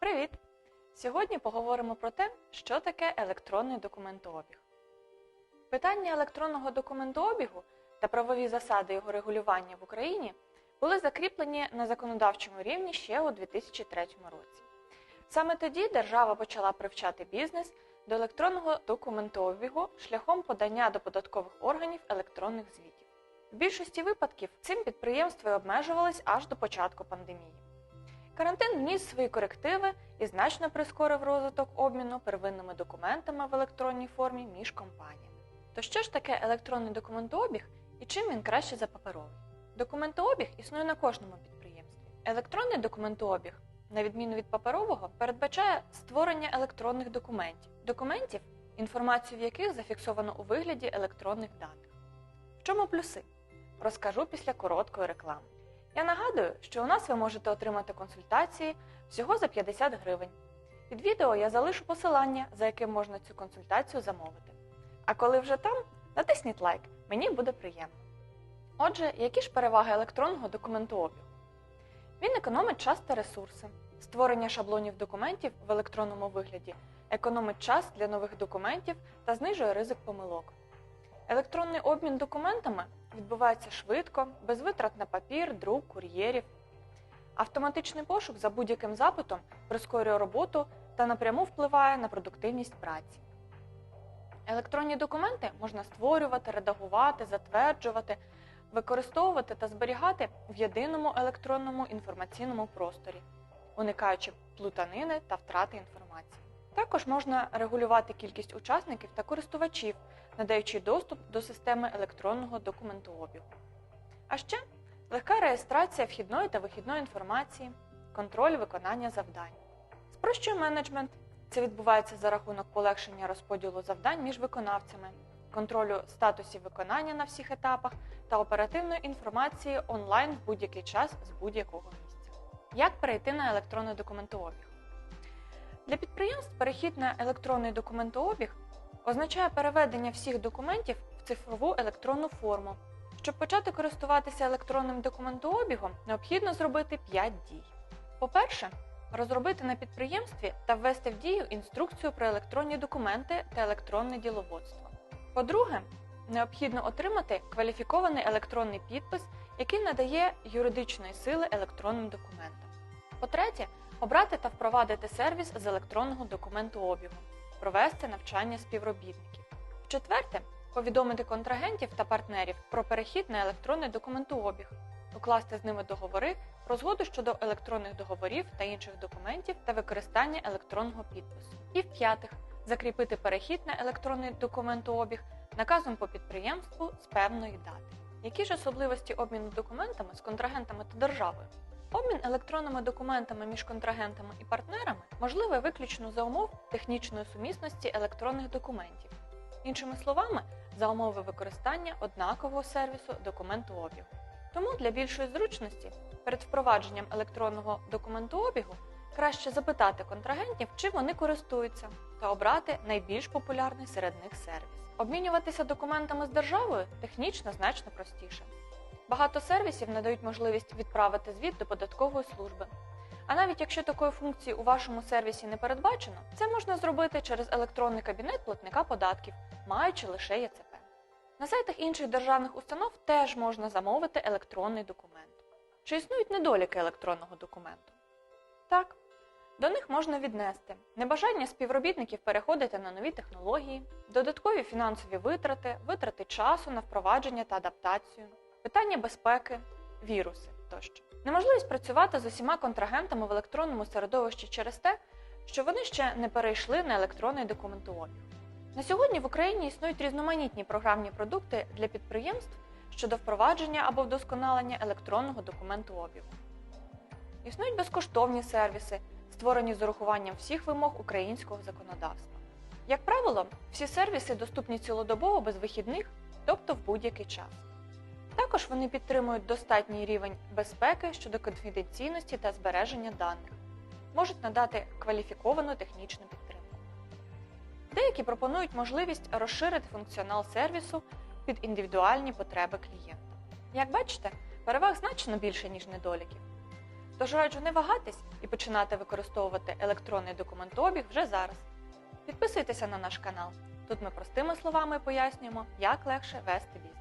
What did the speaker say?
Привіт! Сьогодні поговоримо про те, що таке електронний документообіг. Питання електронного документообігу та правові засади його регулювання в Україні були закріплені на законодавчому рівні ще у 2003 році. Саме тоді держава почала привчати бізнес до електронного документообігу шляхом подання до податкових органів електронних звітів. В більшості випадків цим підприємства й обмежувались аж до початку пандемії. Карантин вніс свої корективи і значно прискорив розвиток обміну первинними документами в електронній формі між компаніями. То що ж таке електронний документообіг і чим він краще за паперовий? Документообіг існує на кожному підприємстві. Електронний документообіг, на відміну від паперового, передбачає створення електронних документів, документів, інформацію в яких зафіксовано у вигляді електронних даних. В чому плюси? Розкажу після короткої реклами. Я нагадую, що у нас ви можете отримати консультації всього за 50 гривень. Під відео я залишу посилання, за яким можна цю консультацію замовити. А коли вже там, натисніть лайк, мені буде приємно. Отже, які ж переваги електронного документообігу? Він економить час та ресурси. Створення шаблонів документів в електронному вигляді економить час для нових документів та знижує ризик помилок. Електронний обмін документами відбувається швидко, без витрат на папір, друк, кур'єрів. Автоматичний пошук за будь-яким запитом прискорює роботу та напряму впливає на продуктивність праці. Електронні документи можна створювати, редагувати, затверджувати, використовувати та зберігати в єдиному електронному інформаційному просторі, уникаючи плутанини та втрати інформації. Також можна регулювати кількість учасників та користувачів, надаючи доступ до системи електронного документообігу. А ще легка реєстрація вхідної та вихідної інформації, контроль виконання завдань. Спрощує менеджмент. Це відбувається за рахунок полегшення розподілу завдань між виконавцями, контролю статусів виконання на всіх етапах та оперативної інформації онлайн в будь-який час з будь-якого місця. Як перейти на електронний документообіг? Для підприємств перехід на електронний документообіг означає переведення всіх документів в цифрову електронну форму. Щоб почати користуватися електронним документообігом, необхідно зробити 5 дій. По-перше, розробити на підприємстві та ввести в дію інструкцію про електронні документи та електронне діловодство. По-друге, необхідно отримати кваліфікований електронний підпис, який надає юридичної сили електронним документам. По-третє, обрати та впровадити сервіс з електронного документообігу, провести навчання співробітників. В-четверте, повідомити контрагентів та партнерів про перехід на електронний документообіг, укласти з ними договори про згоду щодо електронних договорів та інших документів та використання електронного підпису. І в-п'ятих, закріпити перехід на електронний документообіг наказом по підприємству з певної дати. Які ж особливості обміну документами з контрагентами та державою? Обмін електронними документами між контрагентами і партнерами можливий виключно за умов технічної сумісності електронних документів, іншими словами, за умови використання однакового сервісу документообігу. Тому для більшої зручності перед впровадженням електронного документообігу краще запитати контрагентів, чи вони користуються, та обрати найбільш популярний серед них сервіс. Обмінюватися документами з державою технічно значно простіше. Багато сервісів надають можливість відправити звіт до податкової служби. А навіть якщо такої функції у вашому сервісі не передбачено, це можна зробити через електронний кабінет платника податків, маючи лише ЄЦП. На сайтах інших державних установ теж можна замовити електронний документ. Чи існують недоліки електронного документу? Так. До них можна віднести небажання співробітників переходити на нові технології, додаткові фінансові витрати, витрати часу на впровадження та адаптацію, питання безпеки, віруси тощо. Неможливість працювати з усіма контрагентами в електронному середовищі через те, що вони ще не перейшли на електронний документообіг. На сьогодні в Україні існують різноманітні програмні продукти для підприємств щодо впровадження або вдосконалення електронного документообігу. Існують безкоштовні сервіси, створені з урахуванням всіх вимог українського законодавства. Як правило, всі сервіси доступні цілодобово без вихідних, тобто в будь-який час. Також вони підтримують достатній рівень безпеки щодо конфіденційності та збереження даних, можуть надати кваліфіковану технічну підтримку. Деякі пропонують можливість розширити функціонал сервісу під індивідуальні потреби клієнта. Як бачите, переваг значно більше, ніж недоліків. Тож раджу не вагатись і починати використовувати електронний документообіг вже зараз. Підписуйтеся на наш канал. Тут ми простими словами пояснюємо, як легше вести бізнес.